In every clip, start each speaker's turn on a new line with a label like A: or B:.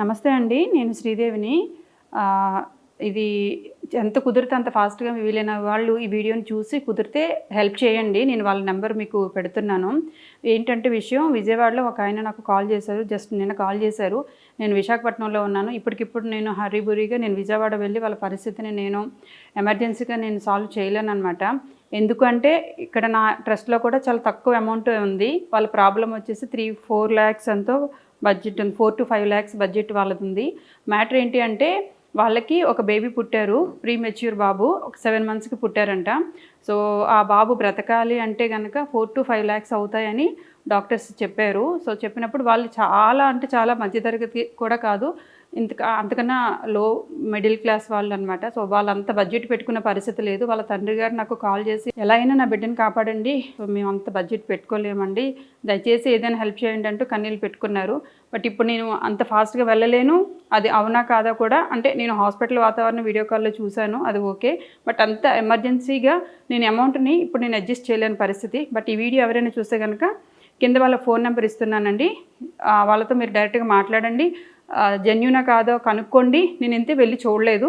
A: నమస్తే అండి నేను శ్రీదేవిని. ఇది ఎంత కుదిరితే అంత ఫాస్ట్గా వీలైన వాళ్ళు ఈ వీడియోని చూసి కుదిరితే హెల్ప్ చేయండి నేను వాళ్ళ నెంబర్ మీకు పెడుతున్నాను. ఏంటంటే విషయం విజయవాడలో ఒక ఆయన నాకు కాల్ చేశారు జస్ట్ నిన్న కాల్ చేశారు. నేను విశాఖపట్నంలో ఉన్నాను. ఇప్పటికిప్పుడు నేను హరిబురిగా నేను విజయవాడ వెళ్ళి వాళ్ళ పరిస్థితిని నేను ఎమర్జెన్సీగా నేను సాల్వ్ చేయలేను అనమాట ఎందుకంటే ఇక్కడ నా ట్రస్ట్లో కూడా చాలా తక్కువ అమౌంట్ ఉంది. వాళ్ళ ప్రాబ్లం వచ్చేసి త్రీ ఫోర్ ల్యాక్స్ ఎంతో బడ్జెట్ ఉంది. Four to five lakhs budget వాళ్ళది ఉంది మ్యాటర్ ఏంటి అంటే వాళ్ళకి ఒక బేబీ పుట్టారు ప్రీ మెచ్యూర్ బాబు ఒక సెవెన్ మంత్స్కి పుట్టారంట. సో ఆ బాబు బ్రతకాలి అంటే కనుక ఫోర్ టు ఫైవ్ ల్యాక్స్ అవుతాయని డాక్టర్స్ చెప్పారు. సో చెప్పినప్పుడు వాళ్ళు చాలా అంటే చాలా మధ్యతరగతి కూడా కాదు. ఇంత అంతకన్నా లో మిడిల్ క్లాస్ వాళ్ళు అనమాట సో వాళ్ళంత బడ్జెట్ పెట్టుకున్న పరిస్థితి లేదు. వాళ్ళ తండ్రి గారు నాకు కాల్ చేసి ఎలా అయినా నా బిడ్డని కాపాడండి. మేము అంత బడ్జెట్ పెట్టుకోలేమండి. దయచేసి ఏదైనా హెల్ప్ చేయండి అంటూ కన్నీళ్ళు పెట్టుకున్నారు. బట్ ఇప్పుడు నేను అంత ఫాస్ట్గా వెళ్ళలేను. అది అవునా కాదా కూడా అంటే నేను హాస్పిటల్ వాతావరణం వీడియో కాల్లో చూశాను. అది ఓకే. బట్ అంత ఎమర్జెన్సీగా నేను అమౌంట్ని ఇప్పుడు నేను అడ్జస్ట్ చేయలేని పరిస్థితి. బట్ ఈ వీడియో ఎవరైనా చూస్తే కనుక కింద వాళ్ళ ఫోన్ నెంబర్ ఇస్తున్నానండి. వాళ్ళతో మీరు డైరెక్ట్గా మాట్లాడండి. జెన్యునా కాదో కనుక్కోండి. నేను ఇంతే వెళ్ళి చూడలేదు.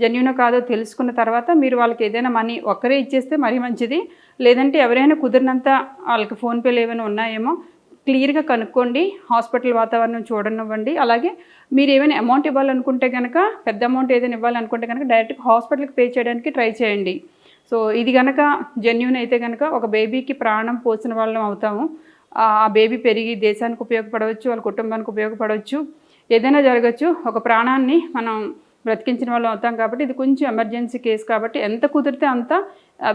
A: జెన్యునా కాదో తెలుసుకున్న తర్వాత మీరు వాళ్ళకి ఏదైనా మనీ ఒక్కరే ఇచ్చేస్తే మరీ మంచిది. లేదంటే ఎవరైనా కుదిరినంత వాళ్ళకి ఫోన్పేలు ఏమైనా ఉన్నాయేమో క్లియర్గా కనుక్కోండి. హాస్పిటల్ వాతావరణం చూడనివ్వండి. అలాగే మీరు ఏమైనా అమౌంట్ ఇవ్వాలనుకుంటే కనుక పెద్ద అమౌంట్ ఏదైనా ఇవ్వాలనుకుంటే కనుక డైరెక్ట్గా హాస్పిటల్కి పే చేయడానికి ట్రై చేయండి. సో ఇది కనుక జెన్యున్ అయితే కనుక ఒక బేబీకి ప్రాణం పోసిన వాళ్ళం అవుతాము. ఆ బేబీ పెరిగి దేశానికి ఉపయోగపడవచ్చు వాళ్ళ కుటుంబానికి ఉపయోగపడవచ్చు. ఏదైనా జరగచ్చు ఒక ప్రాణాన్ని మనం బ్రతికించిన వాళ్ళం అవుతాం కాబట్టి ఇది కొంచెం ఎమర్జెన్సీ కేసు కాబట్టి ఎంత కుదిరితే అంత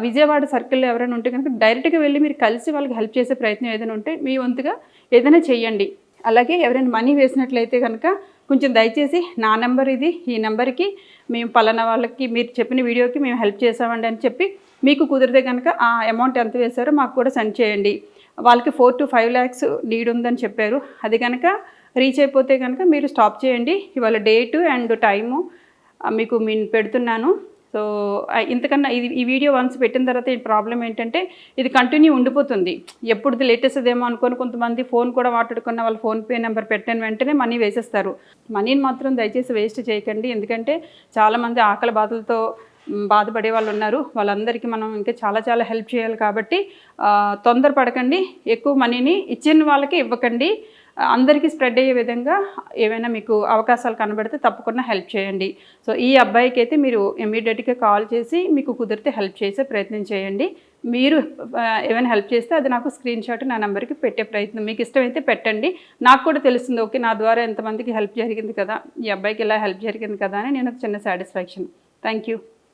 A: విజయవాడ సర్కిల్లో ఎవరైనా ఉంటే కనుక డైరెక్ట్గా వెళ్ళి మీరు కలిసి వాళ్ళకి హెల్ప్ చేసే ప్రయత్నం ఏదైనా ఉంటే మీ వంతుగా ఏదైనా చేయండి అలాగే ఎవరైనా మనీ వేసినట్లయితే కనుక కొంచెం దయచేసి నా నెంబర్ ఇది ఈ నెంబర్కి మేము పలానా వాళ్ళకి మీరు చెప్పిన వీడియోకి మేము హెల్ప్ చేసామండి అని చెప్పి మీకు కుదిరితే కనుక ఆ అమౌంట్ ఎంత వేశారో మాకు కూడా సెండ్ చేయండి. వాళ్ళకి four to five lakhs need ఉందని చెప్పారు. అది కనుక రీచ్ అయిపోతే కనుక మీరు స్టాప్ చేయండి. ఇవాళ డేటు అండ్ టైము మీకు నేను పెడుతున్నాను. సో ఇంతకన్నా ఇది ఈ వీడియో వన్స్ పెట్టిన తర్వాత ఈ ప్రాబ్లం ఏంటంటే ఇది కంటిన్యూ ఉండిపోతుంది. ఎప్పుడు లేటెస్ట్ ఏమో అనుకొని కొంతమంది ఫోన్ కూడా మాట్లాడుకున్న వాళ్ళ ఫోన్పే నెంబర్ పెట్టిన వెంటనే మనీ వేసేస్తారు. మనీని మాత్రం దయచేసి వేస్ట్ చేయకండి. ఎందుకంటే చాలామంది ఆకలి బాధలతో బాధపడే వాళ్ళు ఉన్నారు. వాళ్ళందరికీ మనం ఇంకా చాలా చాలా హెల్ప్ చేయాలి కాబట్టి తొందరపడకండి. ఎక్కువ మనీని ఇచ్చిన వాళ్ళకి ఇవ్వకండి. అందరికీ స్ప్రెడ్ అయ్యే విధంగా ఏమైనా మీకు అవకాశాలు కనబడితే తప్పకుండా హెల్ప్ చేయండి. సో ఈ అబ్బాయికి అయితే మీరు ఇమీడియట్గా కాల్ చేసి మీకు కుదిరితే హెల్ప్ చేసే ప్రయత్నం చేయండి. మీరు ఏమైనా హెల్ప్ చేస్తే అది నాకు స్క్రీన్ షాట్ నా నెంబర్కి పెట్టే ప్రయత్నం. మీకు ఇష్టమైతే పెట్టండి. నాకు కూడా తెలుస్తుంది ఓకే నా ద్వారా ఎంతమందికి హెల్ప్ జరిగింది కదా ఈ అబ్బాయికి ఇలా హెల్ప్ జరిగింది కదా అని నేను ఒక చిన్న సాటిస్ఫాక్షన్. Thank you